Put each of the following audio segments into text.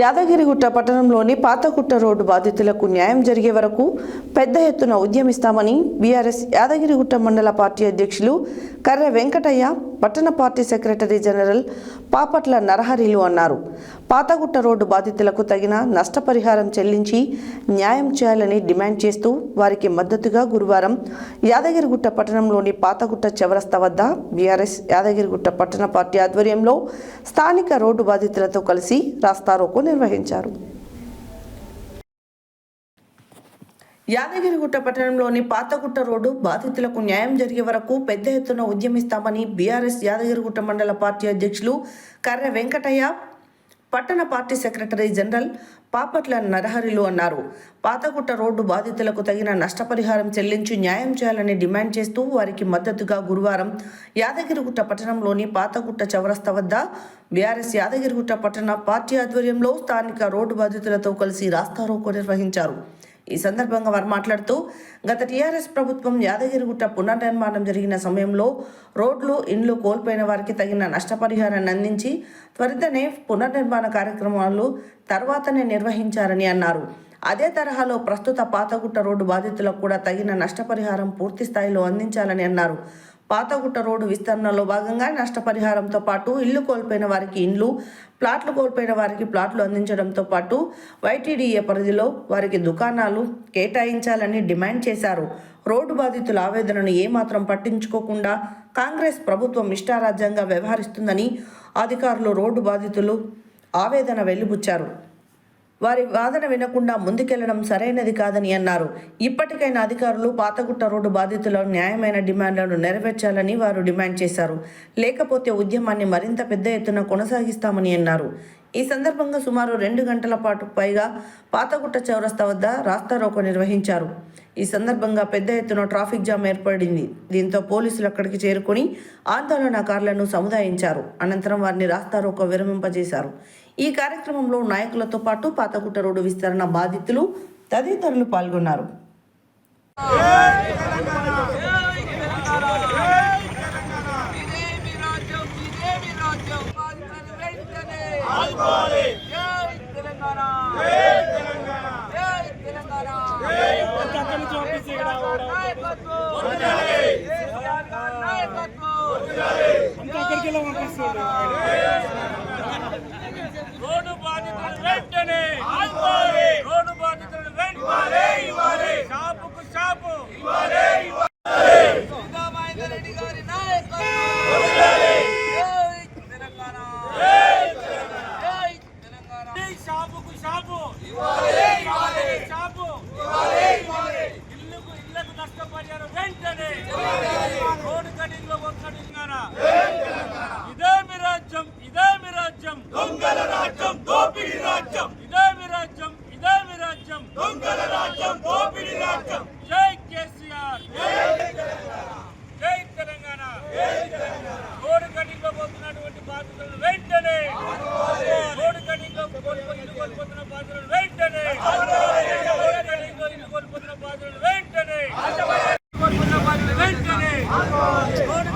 యాదగిరిగుట్ట పట్టణంలోని పాతగుట్ట రోడ్డు బాధితులకు న్యాయం జరిగే వరకు పెద్ద ఎత్తున ఉద్యమిస్తామని బీఆర్ఎస్ యాదగిరిగుట్ట మండల పార్టీ అధ్యక్షులు కర్ర వెంకటయ్య పట్టణ పార్టీ సెక్రటరీ జనరల్ పాపట్ల నరహరిలు అన్నారు. పాతగుట్ట రోడ్డు బాధితులకు తగిన నష్టపరిహారం చెల్లించి న్యాయం చేయాలని డిమాండ్ చేస్తూ వారికి మద్దతుగా గురువారం యాదగిరిగుట్ట పట్టణంలోని పాతగుట్ట చౌరస్తా వద్ద బీఆర్ఎస్ యాదగిరిగుట్ట పట్టణ పార్టీ ఆధ్వర్యంలో స్థానిక రోడ్డు బాధితులతో కలిసి రాస్తారోకో నిర్వహించారు. యాదగిరిగుట్ట పట్టణంలోని పాతగుట్ట రోడ్డు బాధితులకు న్యాయం జరిగే వరకు పెద్ద ఎత్తున ఉద్యమిస్తామని బీఆర్ఎస్ యాదగిరిగుట్ట మండల పార్టీ అధ్యక్షులు కర్రె వెంకటయ్య పట్టణ పార్టీ సెక్రటరీ జనరల్ పాపట్ల నరహరిలు అన్నారు. పాతగుట్ట రోడ్డు బాధితులకు తగిన నష్టపరిహారం చెల్లించి న్యాయం చేయాలని డిమాండ్ చేస్తూ వారికి మద్దతుగా గురువారం యాదగిరిగుట్ట పట్టణంలోని పాతగుట్ట చౌరస్తా వద్ద బీఆర్ఎస్ యాదగిరిగుట్ట పట్టణ పార్టీ ఆధ్వర్యంలో స్థానిక రోడ్డు బాధితులతో కలిసి రాస్తారోకో నిర్వహించారు. ఈ సందర్భంగా వారు మాట్లాడుతూ గత టీఆర్ఎస్ ప్రభుత్వం యాదగిరిగుట్ట పునర్నిర్మాణం జరిగిన సమయంలో రోడ్లు ఇండ్లు కోల్పోయిన వారికి తగిన నష్టపరిహారాన్ని అందించి త్వరితనే పునర్నిర్మాణ కార్యక్రమాలు తర్వాతనే నిర్వహించారని అన్నారు. అదే తరహాలో ప్రస్తుత పాతగుట్ట రోడ్డు బాధితులకు కూడా తగిన నష్టపరిహారం పూర్తి స్థాయిలో అందించాలని అన్నారు. పాతగుట్ట రోడ్డు విస్తరణలో భాగంగా నష్టపరిహారంతో పాటు ఇల్లు కోల్పోయిన వారికి ఇండ్లు ప్లాట్లు కోల్పోయిన వారికి ప్లాట్లు అందించడంతో పాటు వైటీడీఏ పరిధిలో వారికి దుకాణాలు కేటాయించాలని డిమాండ్ చేశారు. రోడ్డు బాధితుల ఆవేదనను ఏమాత్రం పట్టించుకోకుండా కాంగ్రెస్ ప్రభుత్వం ఇష్టారాజ్యంగా వ్యవహరిస్తుందని అధికారులు రోడ్డు బాధితులు ఆవేదన వెలిబుచ్చారు. వారి వాదన వినకుండా ముందుకెళ్ళడం సరైనది కాదని అన్నారు. ఇప్పటికైనా అధికారులు పాతగుట్ట రోడ్డు బాధితుల న్యాయమైన డిమాండ్లను నెరవేర్చాలని వారు డిమాండ్ చేశారు. లేకపోతే ఉద్యమాన్ని మరింత పెద్ద ఎత్తున కొనసాగిస్తామని అన్నారు. ఈ సందర్భంగా సుమారు రెండు గంటల పాటు పైగా పాతగుట్ట చౌరస్తా వద్ద రాస్తారోకో నిర్వహించారు. ఈ సందర్భంగా పెద్ద ఎత్తున ట్రాఫిక్ జామ్ ఏర్పడింది. దీంతో పోలీసులు అక్కడికి చేరుకొని ఆందోళనకారులను సముదాయించారు. అనంతరం వారిని రాస్తారోకో విరమింపజేశారు. ఈ కార్యక్రమంలో నాయకులతో పాటు పాతగుట్ట రోడ్డు విస్తరణ బాధితులు తదితరులు పాల్గొన్నారు ఇదేమి రాజ్యం ఇదేమి రాజ్యం బాధితులను వెంటనే ఆదుకోవాలి జై తెలంగాణ జై తెలంగాణ జై తెలంగాణ జై తెలంగాణ నాయకత్వం కేసీఆర్ గారి నాయకత్వం రోడ్డు బాధితులను వెంటనే రోడ్డు బాధితులను వెంటనే షాపుకు షాపు ఇవ్వాలి సుధా మహేందర్ రెడ్డి గారి నాయకత్వం జై తెలంగాణ జై తెలంగాణ జై తెలంగాణ జై షాపుకు షాపు ఇవ్వాలి ఇవ్వాలి షాపు ఇవ్వాలి ఇవ్వాలి ఇల్లుకు ఇళ్ళకు నష్టపరిహారం వెంటనే రోడ్డు కటింగ్లో కొట్లాడుతున్నారా ఇదేమి రాజ్యం ఇదేమి రాజ్యం దొంగల రాజ్యం దోపిడీ రాజ్యం ఇదేమి రాజ్యం ఇదేమి రాజ్యం దొంగల రాజ్యం దోపిడీ రాజ్యం జై కేసీఆర్ జై తెలంగాణ రోడ్డు కటింగ్లో పోతున్నటువంటి బాధితులను వెంటనే రోడ్డు కటింగ్లో కోల్పో- ఇల్లు కోల్పోతున్న బాధితులను వెంటనే రోడ్డు కటింగ్లో ఇల్లు కోల్పోతున్న బాధితులను వెంటనే కోల్పోతున్న బాధితులను వెంటనే రోడ్డు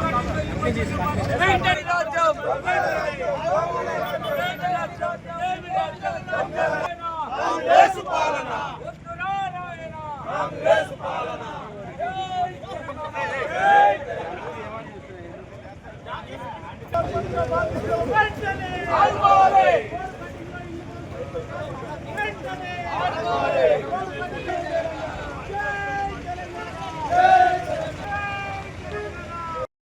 కటింగ్లో ఇల్లు కోల్పోతున్న బాధితులను వెంటనే రాజ్యం వెంటనే రాజ్యం ఏమి రాజ్యం కాంగ్రెస్ పాలన వద్దు నారాయణ కాంగ్రెస్ పాలన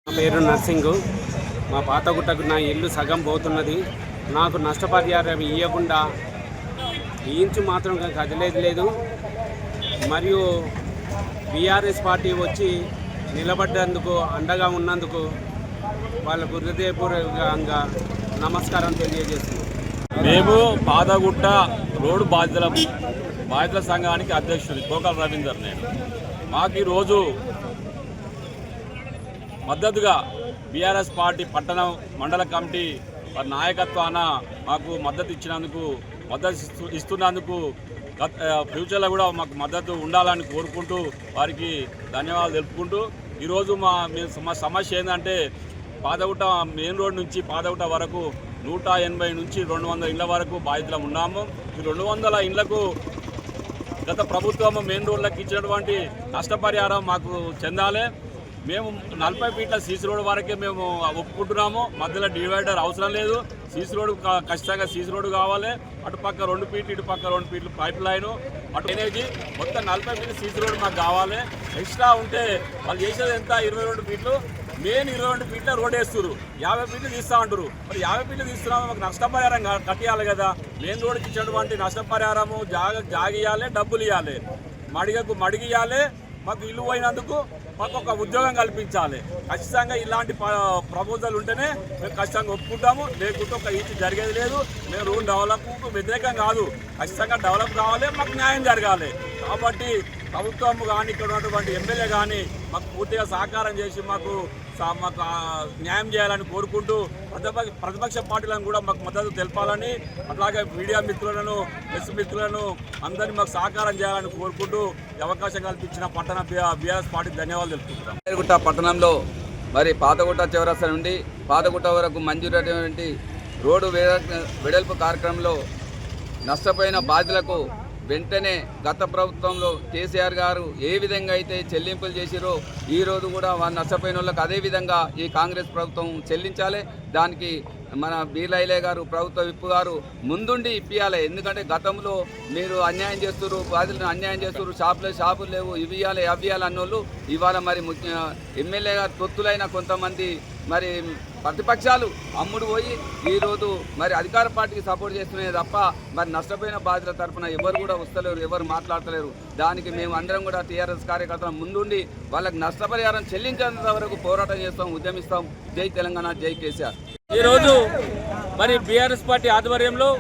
నా పేరు నర్సింగ్. మా పాతగుట్టకు నా ఇల్లు సగం పోతున్నది. నాకు నష్టపరిహారం ఇవ్వకుండా ఇంచు మాత్రం కదిలేదు లేదు. మరియు బీఆర్ఎస్ పార్టీ వచ్చి నిలబడ్డందుకు అండగా ఉన్నందుకు వాళ్ళకు హృదయపూర్వకంగా నమస్కారం తెలియజేస్తుంది మేము పాదగుట్ట రోడ్డు బాధితుల బాధితుల సంఘానికి అధ్యక్షుడు కోకల రవీందర్ నేను. మాకు ఈరోజు మద్దతుగా బీఆర్ఎస్ పార్టీ పట్టణం మండల కమిటీ నాయకత్వాన మాకు మద్దతు ఇచ్చినందుకు మద్దతు ఇస్తు- ఇస్తున్నందుకు ఫ్యూచర్లో కూడా మాకు మద్దతు ఉండాలని కోరుకుంటూ వారికి ధన్యవాదాలు తెలుపుకుంటూ ఈరోజు మా మీ- మా సమస్య ఏంటంటే పాదగుట మెయిన్ రోడ్ నుంచి పాదగుట వరకు నూట ఎనభై నుంచి రెండు వందల ఇళ్ళ వరకు బాధితులం ఉన్నాము. ఈ రెండు వందల ఇళ్ళకు గత ప్రభుత్వం మెయిన్ రోడ్లకు ఇచ్చినటువంటి నష్టపరిహారం మాకు చెందాలి. మేము నలభై ఫీట్ల సీసీ రోడ్ వరకే మేము ఒప్పుకుంటున్నాము. మధ్యలో డివైడర్ అవసరం లేదు. సీసీ రోడ్ ఖచ్చితంగా సీసీ రోడ్ కావాలి. అటుపక్క రెండు ఫీట్లు ఇటు పక్క రెండు ఫీట్లు పైప్ లైన్. అటు డ్రైనేజీ. మొత్తం నలభై ఫీట్లు సీసీ రోడ్ మాకు కావాలి. ఎక్స్ట్రా ఉంటే వాళ్ళు చేసేది ఎంత? ఇరవై రెండు ఫీట్లు. మెయిన్ ఇరవై రెండు ఫీట్ల రోడ్ వేస్తున్నారు యాభై ఫీట్లు తీస్తా అంటారు మరి యాభై ఫీట్లు తీస్తున్నాము. మాకు నష్టపరిహారం కట్టియాలి కదా. మెయిన్ రోడ్కి ఇచ్చినటువంటి నష్టపరిహారము జాగ జాగియాలి డబ్బులు ఇవ్వాలి మడిగకు మడిగియాలి మాకు ఇల్లు పోయినందుకు మాకు ఒక ఉద్యోగం కల్పించాలి. ఖచ్చితంగా ఇలాంటి ప్రపోజల్ ఉంటేనే మేము ఖచ్చితంగా ఒప్పుకుంటాము. లేకుంటే ఒక ఈచ్ జరిగేది లేదు. మేము రూల్ డెవలప్ వ్యతిరేకం కాదు. ఖచ్చితంగా డెవలప్ కావాలి మాకు న్యాయం జరగాలి. కాబట్టి ప్రభుత్వం కానీ ఇక్కడ ఉన్నటువంటి ఎమ్మెల్యే కానీ మాకు పూర్తిగా సహకారం చేసి మాకు మాకు న్యాయం చేయాలని కోరుకుంటూ ప్రతిపక్ష ప్రతిపక్ష పార్టీలను కూడా మాకు మద్దతు తెలపాలని అట్లాగే మీడియా మిత్రులను ప్రెస్ మిత్రులను అందరినీ మాకు సహకారం చేయాలని కోరుకుంటూ అవకాశం కల్పించిన పట్టణ బీఆర్ఎస్ పార్టీ ధన్యవాదాలు తెలుపుకుంటున్నాం. పేరుగుట్ట పట్టణంలో మరి పాతగుట్ట చివరస్త నుండి పాతగుట్ట వరకు మంజూరైనటువంటి రోడ్డు వెడల్పు కార్యక్రమంలో నష్టపోయిన బాధ్యులకు వెంటనే గత ప్రభుత్వంలో కేసీఆర్ గారు ఏ విధంగా అయితే చెల్లింపులు చేసిరో ఈరోజు కూడా వారు నష్టపోయిన వాళ్ళకి అదే విధంగా ఈ కాంగ్రెస్ ప్రభుత్వం చెల్లించాలి. దానికి మన బీలైలే గారు ప్రభుత్వ విప్పు గారు ముందుండి ఇప్పియాలి. ఎందుకంటే గతంలో మీరు అన్యాయం చేస్తున్నారు బాధితులను అన్యాయం చేస్తున్నారు షాపులు షాపులు లేవు ఇవి ఇవ్వాలి అవి ఇవ్వాలి అన్నోళ్ళు. ఇవాళ మరి ముఖ్య ఎమ్మెల్యే గారు తొత్తులైన కొంతమంది మరి ప్రతిపక్షాలు అమ్ముడు పోయి ఈరోజు మరి అధికార పార్టీకి సపోర్ట్ చేస్తున్నాయి తప్ప మరి నష్టపోయిన బాధితుల తరఫున ఎవరు కూడా వస్తలేరు ఎవరు మాట్లాడతలేరు. దానికి మేము అందరం కూడా టీఆర్ఎస్ కార్యకర్తల ముందుండి వాళ్ళకి నష్టపరిహారం చెల్లించేంత వరకు పోరాటం చేస్తాం ఉద్యమిస్తాం. జై తెలంగాణ జై కేసీఆర్. ఈరోజు మరి బీఆర్ఎస్ పార్టీ ఆధ్వర్యంలో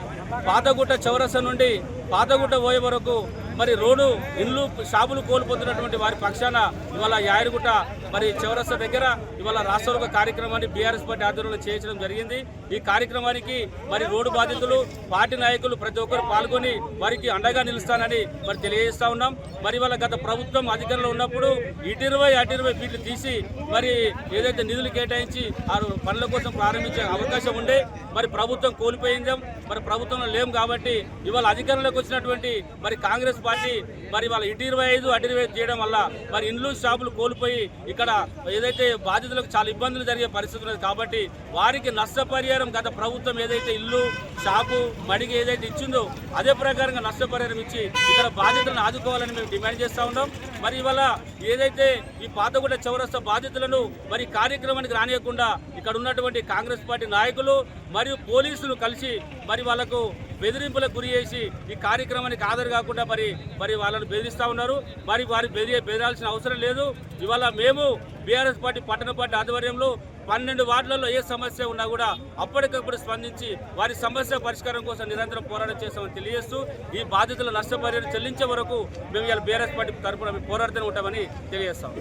పాతగుట్ట చౌరస నుండి పాతగుట్ట పోయే వరకు మరి రోడ్డు ఇల్లు షాపులు కోల్పోతున్నటువంటి వారి పక్షాన ఇవాళ యాయరుగుట్ట మరి చివరస దగ్గర ఇవాళ రాష్ట్ర కార్యక్రమాన్ని బీఆర్ఎస్ పార్టీ ఆధ్వర్యంలో చేయించడం జరిగింది. ఈ కార్యక్రమానికి మరి రోడ్డు బాధితులు పార్టీ నాయకులు ప్రతి ఒక్కరు పాల్గొని వారికి అండగా నిలుస్తానని మరి తెలియజేస్తా ఉన్నాం. మరి ఇవాళ గత ప్రభుత్వం అధికారంలో ఉన్నప్పుడు ఇటు అటు ఇరవై ఫీట్లు తీసి మరి ఏదైతే నిధులు కేటాయించి ఆ పనుల కోసం ప్రారంభించే అవకాశం ఉండే మరి ప్రభుత్వం కోల్పోయిందాం. మరి ప్రభుత్వంలో లేం కాబట్టి ఇవాళ అధికారంలోకి వచ్చినటువంటి మరి కాంగ్రెస్ పార్టీ మరి వాళ్ళ ఇటు ఇరవై ఐదు అటు ఇరవై ఐదు చేయడం వల్ల మరి ఇండ్లు షాపులు కోల్పోయి ఇక్కడ ఏదైతే బాధితులకు చాలా ఇబ్బందులు జరిగే పరిస్థితి ఉన్నది కాబట్టి వారికి నష్టపరిహారం గత ప్రభుత్వం ఏదైతే ఇల్లు షాపు మడిగి ఏదైతే ఇచ్చిందో అదే ప్రకారంగా నష్టపరిహారం ఇచ్చి ఇక్కడ బాధితులను ఆదుకోవాలని మేము డిమాండ్ చేస్తూ ఉన్నాం. మరి ఇవాళ ఏదైతే ఈ పాతగుడ్డ చౌరస్తా బాధితులను మరి కార్యక్రమానికి రానియకుండా ఇక్కడ ఉన్నటువంటి కాంగ్రెస్ పార్టీ నాయకులు మరియు పోలీసులు కలిసి మరి వాళ్ళకు బెదిరింపులకు గురి చేసి ఈ కార్యక్రమానికి హాజరు కాకుండా మరి మరి వాళ్ళని బెదిరిస్తూ ఉన్నారు. మరి వారి బెదిరి బెదిరాల్సిన అవసరం లేదు. ఇవాళ మేము బీఆర్ఎస్ పార్టీ పట్టణ పార్టీ ఆధ్వర్యంలో పన్నెండు వార్డులలో ఏ సమస్య ఉన్నా కూడా అప్పటికప్పుడు స్పందించి వారి సమస్య పరిష్కారం కోసం నిరంతరం పోరాటం చేస్తామని తెలియజేస్తూ ఈ బాధితుల నష్టపరిహారం చెల్లించే వరకు మేము ఇవాళ బీఆర్ఎస్ పార్టీ తరఫున మేము పోరాడుతూనే ఉంటామని తెలియజేస్తాం.